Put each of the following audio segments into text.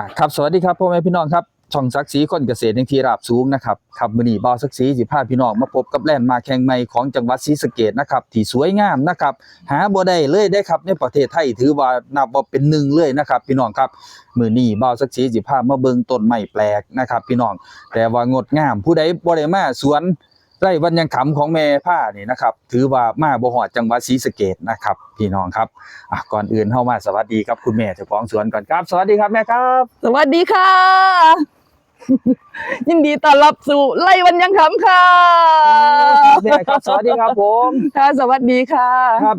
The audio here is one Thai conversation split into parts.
อะครับสวัสดีครับพ่อแม่พี่น้องครับช่องศักดิ์ศรีคนเกษตรยังที่ราบสูงนะครับครับมือนีบ่าวศักดิ์ศรีสิพาพี่น้องมาพบกับแลนด์มาแข่งใหม่ของจังหวัดศรีสะเกษนะครับที่สวยงามนะครับหาบ่ได้เลยได้ครับในประเทศไทยถือว่านับว่าเป็นหนึ่งเลยนะครับพี่น้องครับมือนีบ่าวศักดิ์ศรีสิพามาเบิ่งต้นไม้แปลกนะครับพี่น้องแต่ว่างดงามผู้ใดบ่ได้มาสวน ไร่วันยังขำของแม่ผ้านี่นะครับ ถือว่ามาบ่ฮอดจังหวัดศรีสะเกษนะครับ พี่น้องครับอะก่อนอื่นเฮามาสวัสดีครับคุณแม่เจ้าของสวนก่อนครับสวัสดีครับแม่ครับ สวัสดีค่ะ ยินดีต้อนรับสู่ไล่วันยังคำค่ะแม่ครับสวัสดีครับผมค่ะสวัสดีค่ะ ครับ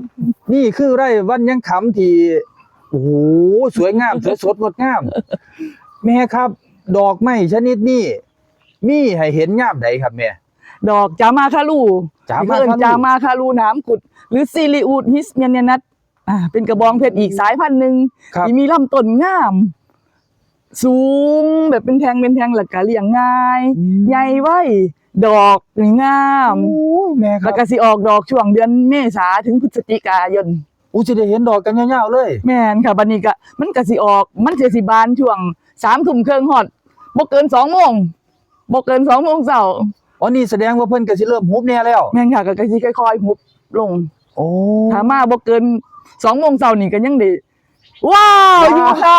นี่คือไร่วันยังคำที่โอ้โหสวยงามสวยสดงดงาม แม่ครับ ดอกไม้ชนิดนี้มีให้เห็นยามใดครับแม่ ดอกจามาคารูจามาคารูที่เอิ้นจามาคารูน้ำกุด หรือซิลิอูดฮิสเมียนเนนัทอ่าเป็นกระบองเพชรอีกสายพันธุ์หนึ่งครับ ที่มีลำต้นงาม สูงแบบเป็นแทงเป็นแทงหลักกะเลี้ยงง่าย ใหญ่ไว้ ดอกนี่งามโอ้ยแม่คแล้รัวบก็สิออกดอกช่วงเดือนเมษาถึงพฤศจิกายน อู้จะได้เห็นดอกกันยาวๆเลยแม่นค่ะบัดนี้ก็มันก็สิออก มันสิสิบานช่วงสามทุ่มครึ่งฮอดบ่เกินสองโมงบ่เกินสองโมงเช้า อ๋อนี่แสดงว่าเพิ่นก็สิเริ่มฮุบแน่แล้ว แม่นค่ะก็ก็สิค่อยๆหุบลงโอ้ถ้ามาบ่เกินสองโมงเช้านี่ก็ยังได้ว้าวอยู่ค่ะ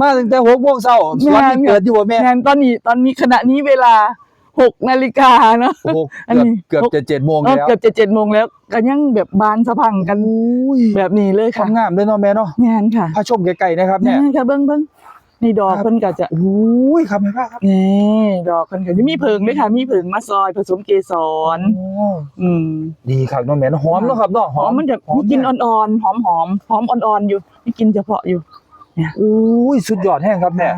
มาตั้งแต่6โมงเช้าสวนนี่แม่นเปิดอยู่บ่แม่แม่นตอนนี้ตอนนี้ขณะนี้เวลา6นาฬิกาเนาะ โอ้โหอันนี้ เกือบเกือบจะ7โมงเออแล้วเกือบจะ7โมงแล้วก็ยังแบบบานสะพรังกัน อุ้ยแบบนี้เลยควาค่ะมงามเลยเนาะแม่เนาะแม่นค่ะพาชมไกลๆนะครับแม่เนี่ยนค่ะเบิ่งเบิ่ง นี่ดอกครับเพิ่นก็จะโอ้ยครับแม่ครับนี่ดอกกันก็จะมีเพิงด้วยค่ะ มีเพิงมาซอยผสมเกสรโอ้อืมดีครับน้องแม่นหอมเนาะครับเนาะหอมมันจะมีกลินอ่อนๆหอมหอมหอมอ่อนๆอยู่มีกลินเฉพาะอยู่อุ้ยสุดยอดแห้งครับแม่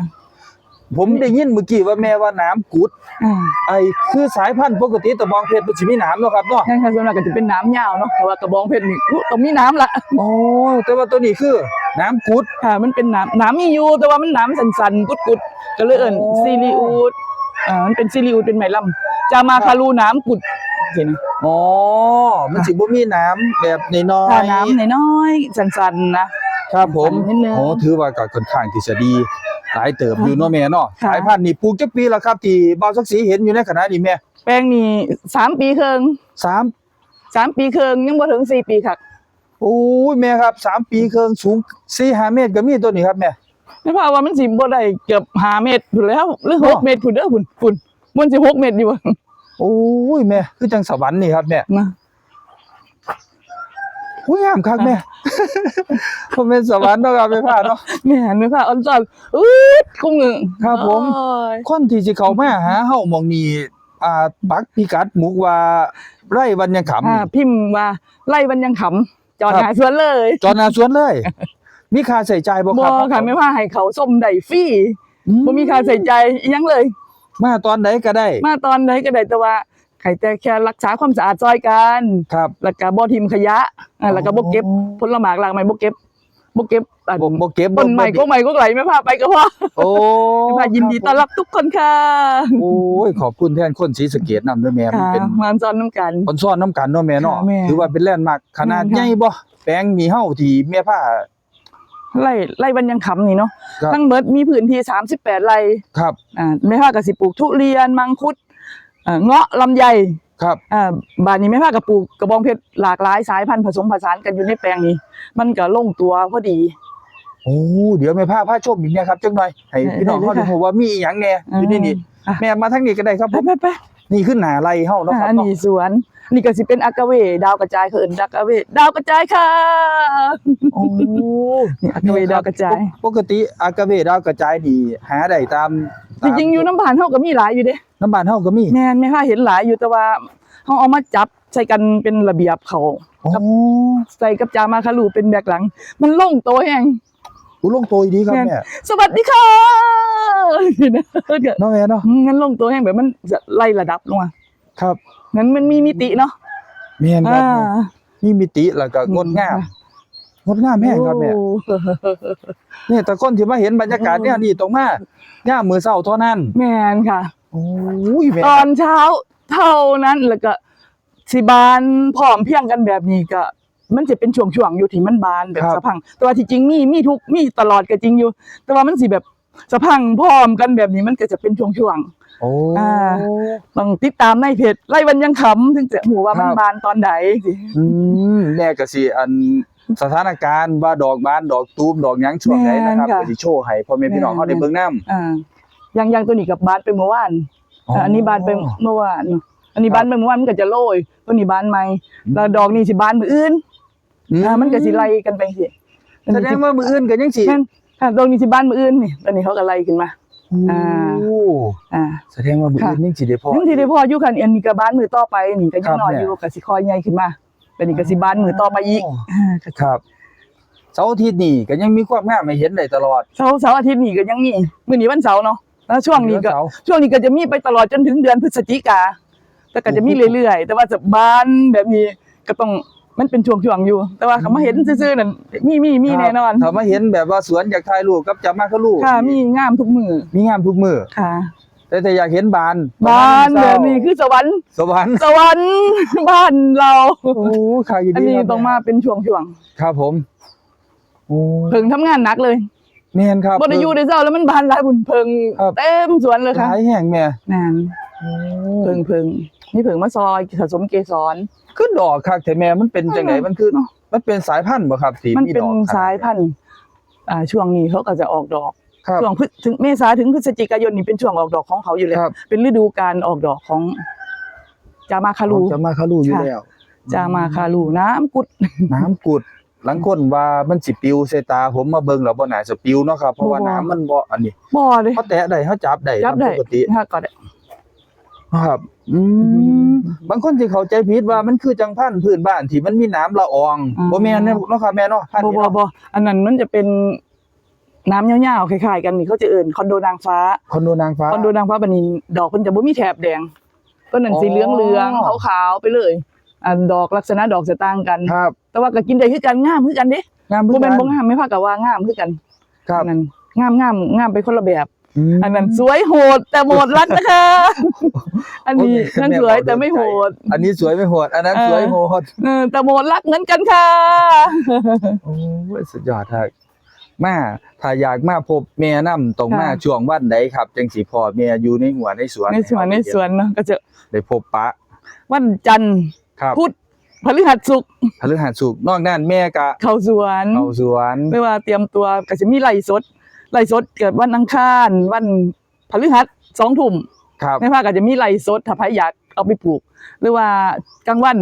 ผมได้ยินเมื่อกี้ว่าแม่ว่าน้ำกุดอ่าไอ้คือสายพันธุ์ปกติตะบองเพชรมันสิมีน้ำเนาะครับเนาะใช่ค่ะส่วนมากก็จะเป็นน้ำยาวเนาะแต่ว่ากระบองเพชรนี่อุ๊ยต้องมีน้ำละโอ้แต่ว่าตัวนี้คือน้ำกุด ค่ะ มันเป็นน้ำน้ำมีอยู่แต่ว่ามันน้ำสันๆกุดๆก็เลยเอิ้นโอ้ซีรีอูดอ่ามันเป็นซีรีอูดเป็นไหมลำจะมาคารูน้ำกุดสินะอ๋อมันสิบ่มีน้ำแบบน้อยถ้าน้ำน้อยๆสันๆนะ ครับผมนิดนึง โอ้ถือว่าก็ค่อนข้างที่จะดี หลายเติบอยู่เนาะแม่เนาะค่ะ สายพันธุ์นี่ปลูกจักปีแล้วครับ ที่บ่าวสักสีเห็นอยู่ในขณะนี้แม่แป้งนี่สามปีครึ่งสามสามปีครึ่งยังบ่ถึงสี่ปีค่ะโอ้ยแม่ครับสามปีครึ่งสูง4-5เมตรก็มีตัวนี้ครับแม่ ไม่พาว่ามันสิบ่ได้เกือบห้าเมตรพุ่นแล้วหรือหกเนาะเมตรพุ่นเด้อพุ่นพุ่นมันสิหกเมตรดีบ่โอ้ยแม่คือจังสวรรค์นี่ครับแม่นะ อุ้ยงามคักแม่ผมเป็นสวรรค์เนาะครับแม่พาเนาะแม่นไหม่พาออนซอนอืดคุ้งหนึงครับผมโอ้ยคนที่สิเข้ามาหาเฮาหมองนี้อ่าปักพิกัดหมุกว่าไร่วันยังขำอ่าพิมพ์ว่าไล่วันยังขำจอดครับหาสวนเลย จอดหนาสวนเลยมีค่าใส่ใจายบ่บ่ครับค่ะไม่พาให้เขาส้มได้ฟรีอืบ่มีค่าใส่ใจอิหยังเลย มาตอนใดก็ได้ มาตอนใดก็ได้แต่ว่า ใครแต่แค่รักษาความสะอาดซอยกันครับ แล้วก็บ่ทิมขยะอ่าแล้วก็บ่เก็บผลไม้หลากไม้บ่เก็บบ่เก็บอันบ่บ่เก็บต้นใหม่ก็ใหม่ก็ไหลไม่พาไปก็พอโอ้ไม่พายินดีต้อนรับทุกคนค่ะโอ้ยขอบคุณแทนคนศรีสะเกษนำด้วยแม่มันค่ะเป็นมาซ้อนน้ำกันคนซ้อนน้ำกันเนาะแม่เนาะค่ะแม่ถือว่าเป็นแลนด์มาร์คขนาดแม่นค่ะใหญ่บ่แปลงมีเฮาที่แม่ผ้าไล่ไล่บันยังขำนี่เนาะครับทั้งเบิดมีพื้นที่38ไร่ครับอ่าไม่พากับสิปลูกทุเรียนมังคุดอ่า เงาะลำไยครับอ่าบ้านนี้ไม่พากับปลูกกระบองเพชรหลากหลายสายพันธุ์ผสมผสานกันอยู่ในแปลงนี้ มันก็ลงตัวพอดีโอ้เดี๋ยวแม่ผ้าผ้าชมอีกเนี่ยครับจังหน่อยให้พี่น้องได้เขาเลยได้ค่ะรู้ว่ามีอีหยังแหน่อยู่ในนี้อะแม่มาทางนี้ก็ได้ครับไปผมไปไปนี่คือหน้าไรเฮาเนาะอ่าครับอันเนาะนี้สวน นี่ก็สิเป็นอากาเวดาวกระจายเขาเอิ้นอากาเวดาวกระจายค่ะโอ้นี่อากาเวดาวกระจาย ปกติอากาเวดาวกระจายนี่หาได้ตามจริงๆอยู่น้ำผ่านเฮาก็มีหลายอยู่เด้น้ำบ้านเฮาก็มีแม่นแม่ค่ะเห็นหลายอยู่แต่ว่าเฮาเอามาจับใส่กันเป็นระเบียบเขาโอ้ใส่กับจามาคารูเป็นแบกหลัง มันลงโตแฮงอุลงโตอีดีครับแม่นแม่สวัสดีค่ะนี่นะเกิดเนาะแม่เนาะงั้นลงโตแฮงแบบมันจะไล่ระดับลงมาครับ งั้นมันมีมิติเนาะแม่นครับอ่ามีมิติแล้วก็งดงามงดงามแม่งครับแม่ โอ้เนี่ยแต่คนที่มาเห็นบรรยากาศเนี่ยนี่ตรงมายามมื้อเช้าเท่านั้น แม่นค่ะ โอ้ยแม่ตอนเช้าเท่านั้นแล้วก็สิบานพร้อมเพรียงกันแบบนี้ก็ มันจะเป็นช่วงๆอยู่ที่มันบานแบบครับสะพรัง แต่ว่าที่จริงมีมีทุกมีตลอดก็จริงอยู่ แต่ว่ามันสิแบบสะพรังพร้อมกันแบบนี้มันก็จะเป็นช่วง โอ้อ่าๆต้องติดตามในเพจไล่วันยังขำถึงจะหูว่ามันครับบานตอนใดสิอืมแม่ก็สิอันสถานการณ์ว่าดอกบานดอกตูมดอกหยังช่วงไหนนะครับก็สิโชว์ให้พ่อแม่พี่น้องเฮาได้เบิ่งนำอ่ายังยังตัวนี้กับบานไปเมื่อวานาอันนี้บานไปเมื่อวานเนอะอันนี้บานไปเมื่อวานมันก็จะโรยตัวนี้บานใหม่แล้วดอกนี้สิบานมืออื่นอ่ามันก็สิไล่กันไปสิแสดงว่ามื้ออื่นก็ยังสิแม่นค่ะดอกนี้สิบานมืออื่นนี่ตอนนี้เขาก็ไล่ขึ้นมา อ่า โอ้อ่าแสดงว่ามื้ออื่นยังสิได้พอทั้งที่ได้พออยู่คันอันนี้ก็บานมือต่อไปนี่ก็ครัยังบน้อยแม่อยู่ก็สิคอยใหญ่ขึ้นมาเป็นนี่ก็สิบานมือต่อไปอีกอ่าก็ครับเสาร์อาทิตย์นี่ก็ยังมีความงามให้เห็นได้ตลอดเสาร์เสาร์อาทิตย์นี่ก็ยังมีมื้อนี้วันเสาร์เนาะแล้วช่วงนี้ก็ เสาร์ ช่วงนี้ก็จะมีไปตลอดจนถึงเดือนพฤศจิกา แต่ก็จะมีเรื่อยๆ แต่ว่าจะบานแบบนี้ก็ต้อง มันเป็นช่วงๆอยู่ แต่ว่าเขามาเห็นซื่อๆนั่นมีมีมีแน่นอนถ้ามาเห็นแบบว่าสวนอยากถ่ายรูปกับจับมาคลูกค่ะ มีงามทุกมือมีงามทุกมื้อค่ะ แต่แต่อยากเห็นบานบ้านแบบนี้คือสวรรค์สวรรค์สวรรค์บ้านเราโอ้ค่ะยินอันดีนี้ครับต้องมาเป็นช่วงครับผมโอ้ๆเพิงทำงานหนักเลยแม่นครับบ่ได้อยู่ได้เจ้าแล้วมันบานหลายบุญเพิงครับเต็มสวนเลยหค่ะลายแห่งแม่นั่นเพิงเพิง นี่เพิงมาซอยผสมเกสร คือดอกคักแต่แม่มันเป็นจังไดมันคือเนาะมันเป็นสายพันธุ์บ่ครับที่มันมีเป็นดอกครับสายพันธุ์อ่าช่วงนี้เขาก็จะออกดอกครับช่วงพฤถึงเมษาถึงพฤศจิกายนนี่เป็นช่วงออกดอกของเขาอยู่แล้วครับเป็นฤดูการออกดอกของจามาคารูจะมาคารูอยู่ค่ะแล้วจามาคารูน้ำกุด น้ำกุดหลังคนว่ามันสิปิวใส่ตาผมมาเบิ่งแล้วบ่น่าจะปิวเนาะครับเพราะว่าบ่น้ำมันบ่อันนี้บ่เลยเขาแตะได้เขาจับได้จับได้ตามปกติถ้าก็ได้ ครับ อืมบางคนที่เข้าใจผิดว่ามันคือจังพันธุ์พื้นบ้านที่มันมีน้ำละอองบ่แม่นเนาะครับแม่เนาะพันธุ์บ่นี้บ่เนาะบ่อันนั้นมันจะเป็นน้ำยาวๆคล้ายๆกันนี่เขาจะเอิ่นคอนโดนางฟ้า คอนโดนางฟ้า คอนโดนางฟ้าบัดนี้ดอกเพิ่นจะบ่มีแถบแดงต้นนั้นสีอ๋อเหลืองๆขาวๆไปเลยอันดอกลักษณะดอกจะต่างกัน ครับแต่ว่าก็กินได้คือกันงามคือกันเด้งามบ่พื้นแม่นบ้านบ่งามไม่พากับว่างามคือกันครับอันนั้นงามงามงามไปคนละแบบม อันนั้นสวยโหดแต่โหมดรักนะคะ อันนี้โอ้ยนั่นแม่สวยบอกแต่ไม่โหด อันนี้สวยไม่โหด อันนั้นเออสวยโหดเออแต่โหมดรักเหมือนกันค่ะโอ้ยสุดยอดครับมาถ้าอยากมาพบแม่นํต้องมาค่ะช่วงวันใดครับ จังสิพอแม่อยู่ในหัวในสวนในสวนในสวนเนาะก็จะได้พบปะ วันจันทร์ครับพุธพฤหัสศุกร์พฤหัสศุกร์นอกนั้นแม่ก็เข้าสวน เข้าสวนไม่ว่าเตรียมตัวก็จะมีไล่สด ไล่สดเกิดวันอังคารวันพฤหัสสองทุ่มครับในภาคก็จะมีไล่สดถ้าใครอยากเอาไปปลูก หรือว่ากลางวัน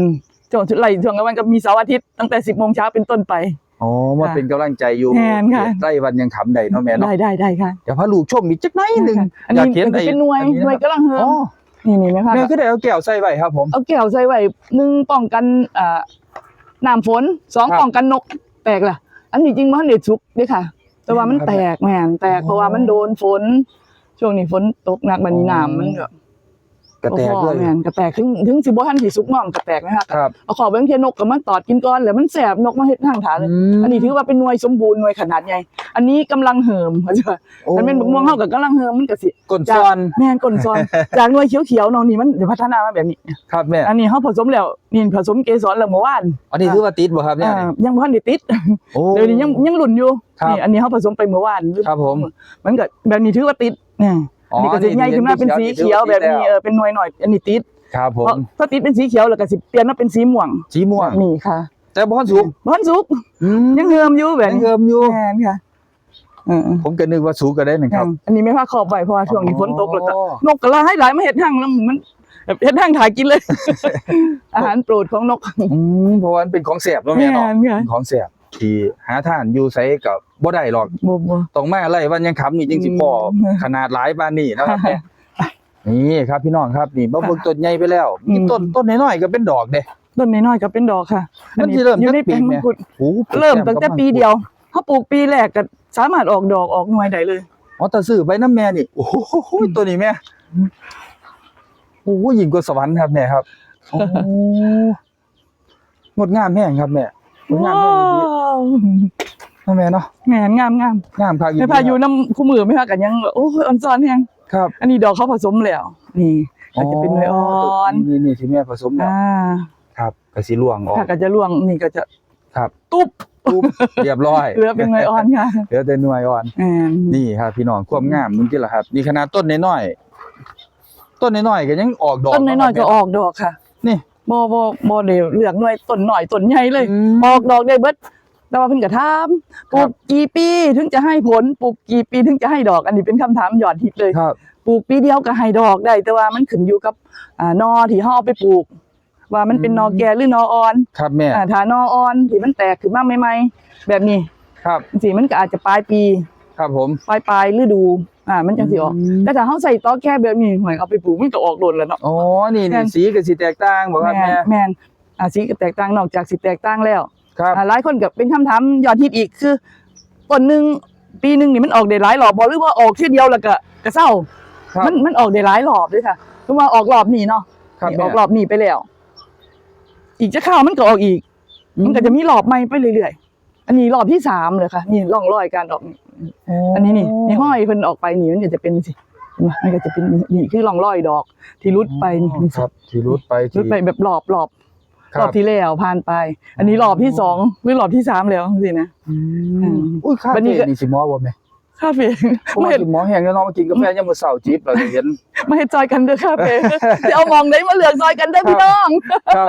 ช่วงไล่ช่วงกลางวันก็มีเสาร์อาทิตย์ตั้งแต่สิบโมงเช้าเป็นต้นไปอ๋อมาค่ะเป็นกำลังใจอยู่แม่นค่ะได้วันยังขำใดเนาะแม่เนาะได้ได้ได้ค่ะเดี๋ยวพาลูกชมอีกจักหน่อยหนึงอันอยานี้กเห็นมันจะเป็นหน่วยอัะหน่วยครับกำลังเฮิมอ๋อนี่นี่ไหมคะแม่ก็ได้เอาแก้วใส่ไว้ครับผมเอาแก้วใส่ไว้หนึ่งป้องกันอ่าน้ำฝนสองครับป้องกันนกแตกล่ะ อันนี้จริงมันเด็ดชุกเด้อค่ะ แต่ว่ามันแตกแม่นแตกเพราะว่ามันโดนฝน ช่วงนี้ฝนตกหนักบัดนี้น้ำมันก็ กระแตกบ่พเลอยแม่นกระแตกถึงถึงสิบ่ทันสิสุกน้อมกระแตกนะคะครับเอาขอเบิ่งเทียนกก็มาตอดกินก่อนแล้วมันแสบนกมาเฮ็ดทางถาเลยมอันนี้ถือว่าเป็นหน่วยสมบูรณ์หน่วยขนาดใหญ่ อันนี้กำลังเหิมเข้าใจป่ะโอ้มันเป็นบักม่วงเฮากับกำลังเหิมมันก็สิก้นซ้อนแม่นก้นซอน จากหน่วยเขียวๆเนาะนี่มันเดี๋ยวพัฒนามาแบบนี้ ครับแม่อันนี้เฮาผสมแล้วนี่ผสมเกสรแล้วเมื่อวานอันนี้คือว่าติดบ่ครับเนี่ยอ่ายังบ่ทันได้ติด โอ้ เดี๋ยวนี้ยังยังหลุ่นอยู่ครับ นี่อันนี้เฮาผสมไปเมื่อวานครับผม มันก็แบบนี้ถือว่าติดนี่อ๋ อนี่ก็สิใหญ่ขึ้นมาเป็นสีเขียวแบบนี้เออเป็นหน่วยหน่อยอันนี้ติดครับผเพราะมถ้าติดเป็นสีเขียวแล้วก็สิเปลี่ยนมาเป็นสีม่วง สีม่วงนี่ค่ะ แต่บ่ทันสุกบ่ทันสุกอืมยังเหิมอยู่แบบยังนี้เฮิมอยู่แม่นค่ะเออผมก็นึกว่าสุกก็ได้หนึ่งครับ อันนี้ไม่พาขอบไว้เพราะว่าช่วงนี้ฝนตกแล้วก็อ๋อนกกระลาให้หลายมาเห็ดหั่งแล้วมันแบบเห็ดหั่งถ่ายกินเลย อาหารโปรดของนกอืมเพราะว่ามันเป็นของแสบเนาะแม่แม่เนาะนค่ะเป็นของแสบที่หาทานอยู่ไสก็บ่ ได้หรอกบ่บ่ ต้องมาไล่วันยังขำนี่จริงสิพออืมขนาดหลายปานนี้นะครับแม่นี่ครับพี่น้องครับนี่บ่เบิ่งต้นใหญ่ไปแล้วมีอืมต้นต้นน้อยๆก็เป็นดอกเด้ ต้นน้อยๆก็เป็นดอกค่ะมันสิเริ่มอยู่ในจากปีแปลงไหม มังคุดโอ้โหเริ่มตั้งแต่ปีเดียวเขาปลูกปีแรกก็สามารถออกดอกออกหน่วยได้เลย อ๋อแต่ซื้อไปน้ำแม่นี่โอ้โหตัวนี้แม่โอ้โหยิ่งกว่าสวรรค์ครับแม่ครับโอ้โหงดงามแห้งครับแม่งดงามว้าแห้งดีวเนาะแม่เนาะแหมนงามงามงามครับไม่พาอยู่น้ำคู่มือไม่พากันยังโอ้ยอ่อนซ้อนแฮงครับ อันนี้ดอกเขาผสมแล้ว นี่ก็จะเป็นหน่วยอ่อนนี่นี่ที่แม่ผสมแล้วอ่าครับก็สิล่วงออกถ้าก็จะร่วงนี่ก็จะครับตุ๊บปุ๊บเรียบร้อยเหลือเป็นหน่วยอ่อนค่ะเหลือแต่หน่วยอ่อนแม่นนี่ครับพี่น้องความงามมึงที่ละครับนี่ขนาดต้นน้อยๆต้นน้อยๆก็ยังออกดอกต้นน้อยๆก็ออกดอกค่ะ นี่บ่บ่บ่ได้เลือกหน่วยต้นน้อยต้นใหญ่เลยอืมออกดอกได้เบิด แต่ว่าเพิ่นก็ถามปลูกกี่ปีถึงจะให้ผลปลูกกี่ปีถึงจะให้ดอก อันนี้เป็นคำถามยอดฮิตเลยครับปลูกปีเดียวก็ให้ดอกได้ แต่ว่ามันขึ้นอยู่กับอ่านอที่เฮาเอาไปปลูก ว่ามันเป็นนอแก่หรือนออ่อน ครับแม่อ่าถ้านออ่อนที่มันแตกขึ้นมาใหม่ๆแบบนี้ครับสิมันก็อาจจะปลายปี ครับผมปลายปลายฤดูอ่ามันจังสิออกอืมแต่ถ้าเฮาใส่ตอแก่แบบนี้หวยเอาไปปลูกมันก็ออกโดนแล้วเนาะอ๋อนี่แม่นี่นสีก็สิแตกต่างบ่ครับแม่แม่นแม่นอ่าสีก็แตกต่างนอกจากสิแตกต่างแล้ว ครับ อ่าหลายคนก็เป็นคำถามยอดฮิตอีกคือต้นหนึงปีหนึงนี่มันออกได้หลายรอบบ่หรือว่าออกทีเดียวแล้วก็ก็เศร้า ครับ มันมันออกได้หลายรอบด้วยค่ะคือว่าออกรอบนี้เนาะครับนี่แม่ออกรอบนี้ไปแล้ว อีกจะเข้าวมันก็ออกอีก มันก็จะมีรอบใหม่ไปเรื่อยๆ อันนี้รอบที่สามเลยค่ะ นี่ร่องรอยการออกนี่อันนี้นี่นี่ห้อยเพิ่นออกไปนี่มันก็จะเป็นสิเห็นไหมมันก็จะเป็นนี่นี่คือร่องรอยดอก ที่รุดไปนี่นี่ครับที่รุดไปรุดไปแบบรอบรอบค รรัอบบที่แล้วผ่านไป อันนี้รอบที่สองหรือรอบที่สามแล้วสินะอือืมมอุ้ยคาวันนี้เฟ่ก็ นี่สิหมอบ่แม่ คาเฟ่ผมไม่ว่าเห็นสิหมอแห้งแล้วเนาะมากินกาแฟยามมื้อเช้าจิบเราจะเห็นไม่ให้จอยกันเด้อคาเฟ่จะเอามองไหนมาเลือกจอยกันเด้อพี่น้องครับ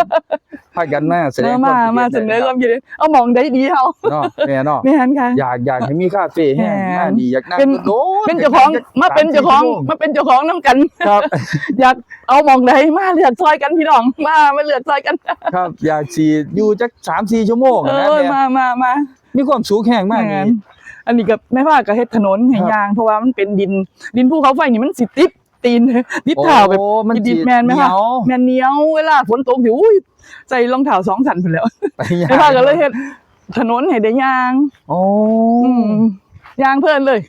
พากันมาแสดเองอควมาคิดมาห็เสนอคครัวาบมคิดเห็นเอามองได้ดีเฮาเนาะแม่เนาะไม่หันค่ะ อยากอยากให้มีคาเฟ่แห้งแหม่มานี่อยากนั่งเป็นโดดเป็นเจ้าของมาเป็นเจ้าของสมสี่ชั่วโมมาเป็นเจ้าของน้ำกัน ครับ อยากเอามองใดมาเลือกซอยกันพี่น้อง มามาเลือกซอยกันครับอยากสิอยู่จัก3-4ชั่วโมงเอนะอแม่มามามา มีความสุขแห้งมากแม่นี่น อันนี้กับแม่ว่าก็เฮ็ดถนนให้ครับยาง เพราะว่ามันเป็นดิน ดินภูเขาไฟนี่มันสิติดตีนติดเท้าแบบโอ้มันดิสิดแมนไหมเหคะนียว แมนเหนียวเวลาฝนตกสิอุ้ยใส่รองเท้าสองสันพุ่นแล้วไปยากแม่ว่าก็เลยเฮ็ดถนนให้ได้ยางโอ้อืมยางเพิ่นเลย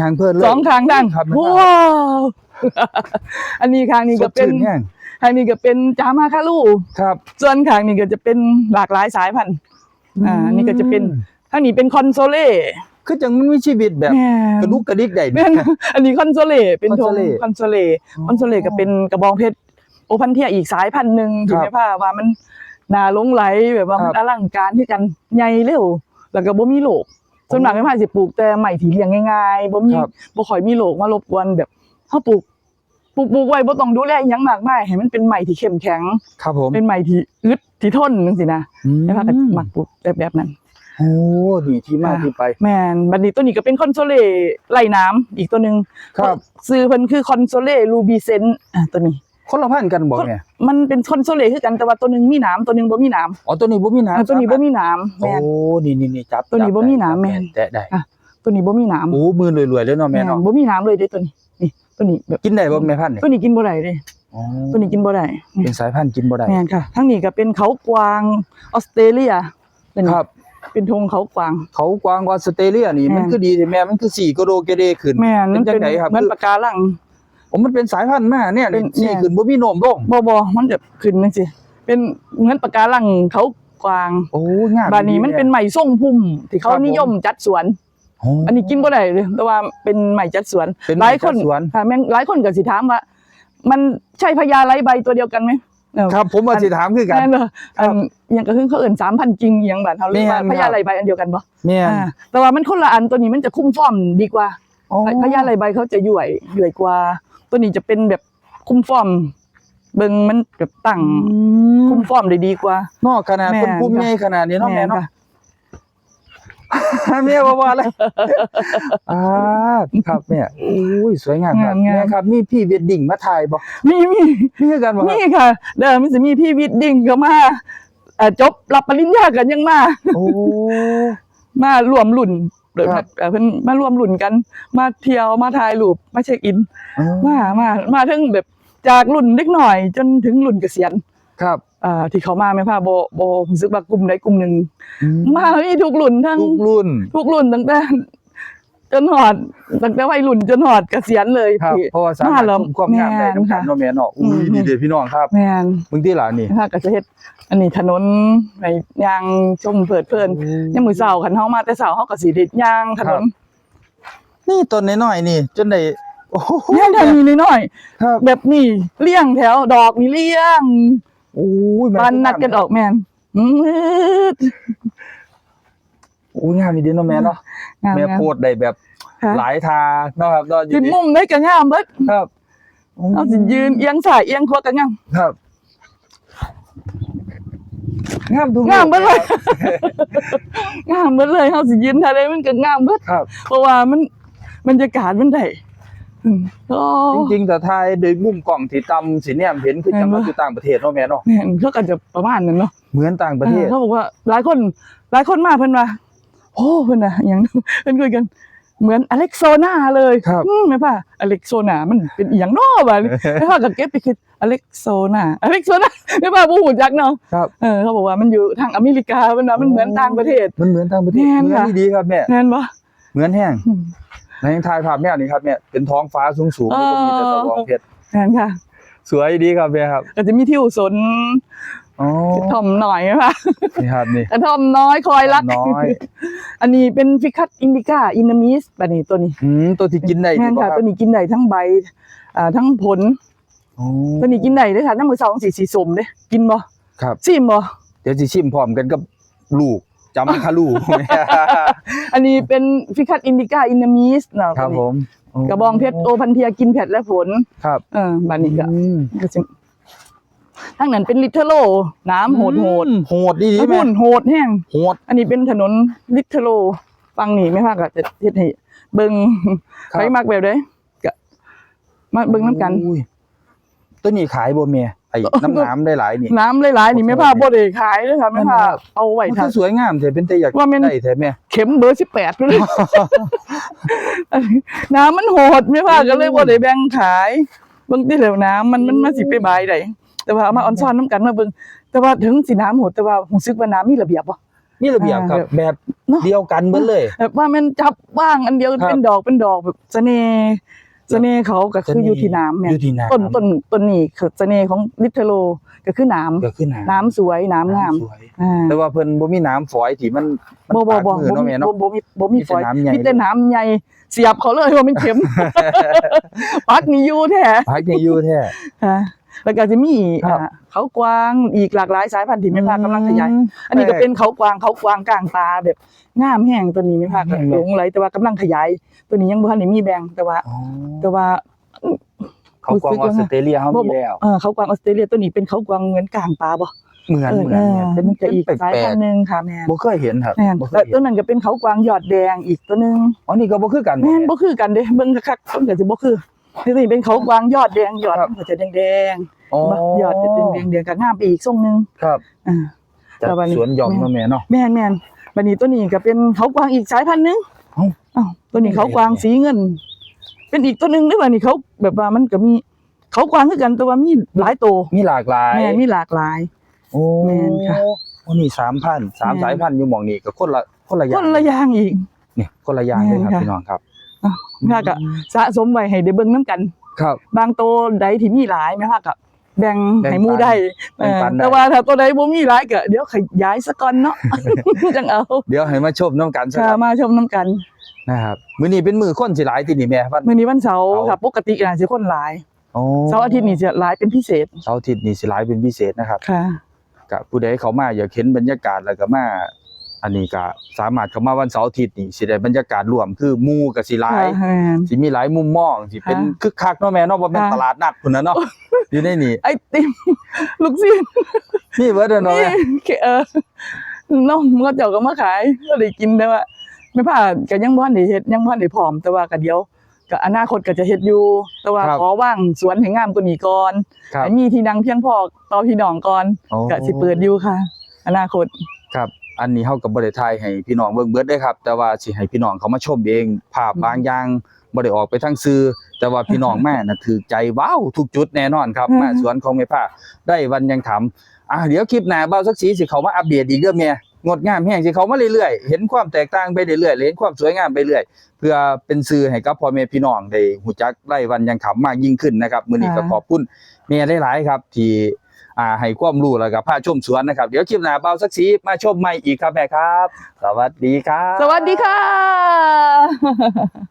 ยางเพิ่นเลยสองทางด้านครับแม่ว้าว อันนี้ข้างนี้ก็เป็นสดชื่แห้งข้างนี้ก็เป็นจามาคาลูครับ ส่วนข้างนี้ก็จะเป็นหลากหลายสายพันธุ์ อ่า นี่ก็จะเป็นอืมข้างนี้เป็นคอนโซเล่ คือจังมันมีชีวิตแบบแม่กระดุกกระดิกได้แม่นอันนี้คอนโซเล่เป็นธง Consolé คอนโซเล่คอนโซเล่ก็เป็นกระบองเพชรโอพันเทียอีกสายพันธุ์หนึ่งครัที่บแม่ผ้าว่ามันน่าหลงไหลแบบว่ามันครัอบลังการที่กันใหญ่เร็วแล้วก็บ่มีโรคส่วนมากแม่ผ้าสิปลูกแต่ใหม่ที่เลี้ยงง่ายๆบ่มีครับบ่ค่อยมีโรคมารบกวนแบบเฮาปลูกปลูกปลูกไว้บ่ต้องดูแลอิหยังมากมายให้มันเป็นใหม่ที่เข้มแข็งครับผมเป็นใหม่ที่อึดที่ทนจังซี่นะอืมแม่ผ้าก็มักปลูกแบบแบบนั้น โอ้นี่ที่มาที่ไป แม่นบัดนี้ตัวนี้ก็เป็นคอนโซเล่ไล่น้ำอีกตัวหนึงครับ ซื้อเพิ่นคือคอนโซเล่รูบีเซนอะตัวนี้ คนละพันธุ์กันบ่แม่มันเป็นคอนโซเล่คือกันแต่ว่าตัวหนึงมีหนามตัวหนึงบ่มีหนามอ๋อตัวนี้บ่มีหน้ำอะตัวนี้บ่มีหนามโอ้แม่นนี่นี่นี่จับตัวนี้จับ่มีหนามจับแม่นแตะได้อะตัวนี้บ่มีหนามโอ้มือรวยๆเลยเนาะแม่แม่นเนาะบ่มีหนามเลยเด้ตัวนี้นี่ตัวนี้แบบกินได้บ่แม่พันธุ์นี่ตัวนี้กินบ่ได้เด้อ๋อตัวนี้กินบ่ได้เป็นสายพันธุ์กินบ่ได้แม่นค่ะทั้งนี้ก็เป็นเขากวางออสเตรเลียเป็นครับ เป็นธงเขากวาง เขากวางออสเตรเลียนี่แม่นมันคือดีแต่แม่มันคือสีกระโดเกเรขึ้นแม่นมันจัเป็นงไดครับเหมือนคือปะการังผมมันเป็นสายพันธุ์มาเนี่ยเป็นี่นสีแม่นขึ้นบ่มีโหนมลงบ่บ่มันจะขึ้นจังซี่เป็นเหมือนปะการังเขากวางโอ้งามบานนี้มันเป็นไหมส่งพุ่มที่เขาครับผมนิยมจัดสวนโอ้อันนี้กินบ่ได้เลยแต่ว่าเป็นไหมจัดสวนเป็นไหมหลายคนจัดสวนค่ะแม่งหลายคนก็สิถามว่ามันใช่พญาไรใบตัวเดียวกันไหมเออ ครับ ผมว่าสิถามคือกัน แม่นเด้ออันครับอยังก็คือเขาเอิ่น3,000จริงอหยังบาดเฮาเรียกว่าแม่นพญาไรใบอันเดียวกันบ่แม่น อ่าแต่ว่ามันคนละอันตัวนี้มันจะคุ้มฟอร์มดีกว่าอ๋อพญาไรใบเขาจะย่วยย่วยกว่า ตัวนี้จะเป็นแบบคุ้มฟอร์มเบิ่งมันแบบตั้งอืมคุ้มฟอร์มได้ดีกว่าเนอกขนาดแม่คนภูมิค่ะใหญ่ขนาดนี้เนาะแม่เนาะ ค่ะแม่ว่าว่าอะไรอ่าครับแม่โอ้ยสวยงามครับงามๆแม่ครับมีพี่เวดดิ้งมาถ่ายบ่มีมีมีคือกันบ่ครับนี่ค่ะ เดิมมันจะมีพี่วิดดิ้งก็มาเอ่อจบรับปริญญากันยังมา โอ้ มารวมรุ่นเดี๋ยวครับ เอ่อเพิ่นมารวมรุ่นกัน มาเที่ยวมาถ่ายรูปมาเช็คอิน มามามาถึงแบบจากรุ่นเล็กหน่อย จนถึงรุ่นเกษียณ ครับ อ่าที่เขามาแม่พ่าบ่บ่รู้สึกว่ากลุ่มใดกลุ่มหนึ่งอืมามีทุกรุ่นทั้ง ทุกรุ่น ทุกรุ่นตั้งแต่จนหอดตั้งแต่วัยรุ่นจนหอดเกษียณเลยครับ พี่ เพราะว่าสามารถมาแล้วชมความงามได้แม่นทั้งกันค่ะเนาะแม่เนาะอุ้ยอืมนี่เด้อพี่น้องครับแม่นมึงที่หลานนี่ ถ้าก็จะเฮ็ดอันนี้ถนนไปย่างชมเพลิดเพลินยามมื้อเช้าคันเฮามาแต่เช้าเฮาก็สิได้ย่างถนนนี่ต้นน้อยๆนี่ จนได้โอ้โหย่างทางนี้น้อยครับๆแบบนี้เลี้ยงแถวดอกนี่เลี้ยง โอ้ยปันนัดกันออกแม่นอืดอู้งามอีเดีเนาะแม่เนาะงามแม่งามโพดได้แบบค่ะหลายทาเนาะครับเนาะอยู่ขึ้นดีมุมได้ก็งามเบิดครับเอาสิยืนเอียงซ้ายเอียงขวาก็งามครับงามทุกงามเบิดเลยรูปงามเบิดเลยเฮาสิยืนทะเลมันก็งามเบิดครับเพราะว่ามันบรรยากาศมันได้อืม โอ้จริงๆแต่ทายโดยมุมกล้องที่ต่ำสิเนี่ยเห็นคือจังหวัดอยู่ต่างประเทศเนาะแม่เนาะแม่นเขาก็จะประมาณนั้นเนาะเหมือนต่างประเทศออเขาบอกว่า หลายคนหลายคนมาเพิ่นว่าโอ้เพิ่นน่ะอหย่างเพิ่นคุยกันเหมือนอเล็กโซนาเลยครับอืมแม่ป่ะอเล็กโซนามันเป็นอหย่างเนาะบัดนี้แม่ป่ะก็เก็บไปคิดอเล็กโซนาอเล็กโซนาแม่ป่ะบ่ฮู้จักเนาะครับเออเขาบอกว่ามันอยู่ทางอเมริกาเพิ่นว่ามันเหมือนต่างประเทศ มันเหมือนต่างประเทศแม่นเหมือนค่ะดีครับแม่แม่นบ่เหมือนแห้งอืม ในถ่ายภาพแม่นี่ครับแม่เป็นท้องฟ้าสูงๆเอแล้วอก็มีแต่ตะวันเพชรแม่นค่ะ สวยดีครับแม่ครับก็จะมีที่อุสนอ๋อกระท่อมหน่อยแม่ป่ะนี่ครับนี่กระท่อมน้อยคอยรักน้อย อันนี้เป็นฟิคัสอินดิก้าอินนามิสบัดนี้ตัวนี้อืมตัวที่กินได้แม่นบ่ค่ะครับตัวนี้กินได้ทั้งใบอ่าทั้งผลอ๋อตัวนี้กินได้เด้อค่ะน้ำมือสองสีสีสมเด้กินบ่ครับซิมบ่เดี๋ยวสิชิมพร้อมกันกับลูกจำคาลูก อันนี้เป็นฟิคัสอินดิก้าอินนามิสเนาะครับผมกระบองเพชรโอพันเทียกินแผดและผลครับเออบัดนี้ก็อืมก็สิทั้งนั้นเป็นลิทเทโล น้ำโหดโหดอืมโหดดีดีๆแม่หุ่นโหดแห้งโหด อันนี้เป็นถนนลิทเทโลฟังนี่ไม่พาก็จะเฮ็ดให้เบิ่งครับไปมักแบบใดก็มาเบิ่งน้ำกันอุ้ย ตัวนี้ขายบ่แม่ไอ้น้ำน้ำได้หลายนี่ น้ำหลายๆนี่ไม่พาบ่ได้ขายเด้อค่ะไม่พาเอาไว้มันทาคือสวยงามแต่เป็นแต่อยากว่าแม่น ได้แท้แม่เข็มเบอร์18เลยน้ำมันโหดไม่พาก็เลยบ่ได้แบ่งขายเบิ่งที่เหลวน้ำมันมันมาสิไปบายได้แต่ว่าเอามาออนซ่อนน้ำกันมาเบิ่งแต่ว่าถึงสิน้ำโหดแต่ว่ารู้สึกว่าน้ำมีระเบียบบ่ นี่ระเบียบครับอ่าแบบเนอะ เดียวกันเบิดเลย แบบว่ามันจับว่างอันเดียวครับ เป็นดอกเป็นดอกแบบเสน่ห์ เสน่ห์เขาก็คืออยู่ที่น้ำแม่อยู่ที่น้ำต้นต้นต้นนี้คือเสน่ห์ของลิทเทโลก็คือน้ำก็คือน้ำน้ำสวยน้ำงามสวยอ่าแต่ว่าเพิ่นบ่มีน้ำฝอยที่มันมันบ่บ่บ่ปากมือบ่เนาะมีแม่เนาะบ่บ่มีบ่มีมีแต่ฝอยน้ำใหญ่มีแต่น้ำใหญ่เสียบเขาเลยว่ามันเข็มปักนี่อยู่แท้พักยังอยู่แท้ค่ะ แล้วก็จะมีครับอ่าเขากวางอีกหลากหลายสายพันธุ์ที่ไม่พากำลังขยายอืมอันนี้ก็เป็นเขากวางเขากวางกลางตาแบบงามแห้งตัวนี้ไม่พากอืม หลงไหลแต่ว่ากำลังขยาย ตัวนี้ยังบ่ทันได้มีแบ่งแต่ว่า อ๋อแต่ว่า เขากวางออสเตรเลียเฮามีแล้ว เออเขากวางออสเตรเลียตัวนี้เป็นเขากวางเหมือนกลางตาบ่เหมือนเออเหมือนเออเนี่ยเป็นจะอีกแปสายลพักนธุ์หนึงค่ะแม่นๆบ่เคยเห็นครับแม่นบ่เคแต่ยเห็ตัวนนั้นก็เป็นเขากวางยอดแดงอีกตัวหนึงอ๋อนี่ก็บ่คือกันแม่นบ่คือกันเด้เบิ่งคักๆต้นก็สิบ่คือ นี่ตัวนี้เป็นเขากวางยอดแดงยอดครับ มันก็จะแดงอ๋อๆบ่ยอดจะแดงๆเดียวก็งามไปอีกทรงหนึงครับอ่า จากแล้วบัดนี้ สวนหย่อมเนาะแม่เนาะ แม่นแม่นบัดนี้ตัวนี้ก็เป็นเขากวางอีกสายพันธุ์หนึงเอ้า อ้าวตัวนี้เขากวางสีเงิน เป็นอีกตัวหนึงเด้อว่านี่เขาแบบว่ามันก็มีเขากวางคือกันแต่ว่ามีหลายตัวมีหลากหลายแม่นมีหลากหลาย โอ้แม่นค่ะ โอ้นี่3,000สามแม่นสายพันธุ์อยู่หม่องนี้ก็คนละคนละอคย่างนละอย่างอีกนี่คนละอย่างเลยครับแม่นค่ะ พี่น้องครับอ้าว ค่ะก็สะสมไว้ให้ได้เบิ่งนํกัน ครับ บางตัวใดที่มีหลายแม่ค่ะก็แบ่งแบ่งให้หมู่ได้แบ่งปันเออได้ แต่ว่าถ้าตัวใดบ่มีหลายก็เดี๋ยวขยายซะก่อนเนาะ จังเอาเดี๋ยวให้มาชมน้ำกันซะค่ะครับมาชมนํกันนะครับมื้อนี้เป็นมื้อคนสิหลายที่นี่แม่ครับมื้อนี้วันเสาร์เสาร์ค่ะปกติน่ะสิคนหลายโอ้เสาร์อาทิตย์นี่จะหลายเป็นพิเศษเสาร์อาทิตย์นี่สิหลายเป็นพิเศษนะครับค่ะก็ผู้ใดเขามาอยากเห็นบรรยากาศแล้วก็มา อันนี้ก็สามารถเข้ามาวันเสาร์อาทิตย์นี่สิได้บรรยากาศร่วมคือหมู่ก็สิหลายค่ะแม่นสิมีหลายมุมมองสิเป็นค่ะคึกคักเนาะแม่เนาะบ่แม่นค่ะตลาดนัดพุ่นน่ะเนาะอยู่ในนี่ไอติมลูกศิษย์นี่เบิดแล้วเนาะนี่แม่เออน้องก็เจ้าก็มาขายก็ได้กินแต่ว่าไม่ผ่านก็ยังบ่ทันได้เฮ็ดยังบ่ทันได้พร้อมแต่ว่าก็เดี๋ยวก็อนาคตก็จะเฮ็ดอยู่ แต่ว่าขอว่างสวนให้งามกว่านี้ก่อนครับให้มีที่นั่งเพียงพอต่อพี่น้องก่อนโอ้ก็สิเปิดอยู่ค่ะ อนาคตครับ อันนี้เฮาก็บ่ได้ถ่ายให้พี่น้องเบิ่งเบิดเด้ครับ แต่ว่าสิให้พี่น้องเขามาชมเอง ภาพอืมบางอย่างบ่ได้ออกไปทางสื่อแต่ว่าพี่น้องแม่น่ะถือใจว้าวทุกจุดแน่นอนครับอืมมาสวนของแม่ผ้าได้วันยังถามอะเดี๋ยวคลิปหน้าเบาสักสีสิเขามาอัปเดตอีกเด้อแม่งดงามแฮงสิเขามาเรื่อยๆ เห็นความแตกต่างไปเรื่อยๆ เห็นความสวยงามไปเรื่อย เพื่อเป็นสื่อให้กับพ่อแม่พี่น้องได้ฮู้จักไล่วันยังขำมากยิ่งขึ้นนะครับ มื้อนี้ก็ขอบคุณแม่หลายๆครับ ที่ อ่าให้ความรู้แล้วก็พาชมสวนนะครับ เดี๋ยวคลิปหน้าเบาสักสีมาชมใหม่อีกครับแม่ครับ สวัสดีครับ สวัสดีค่ะ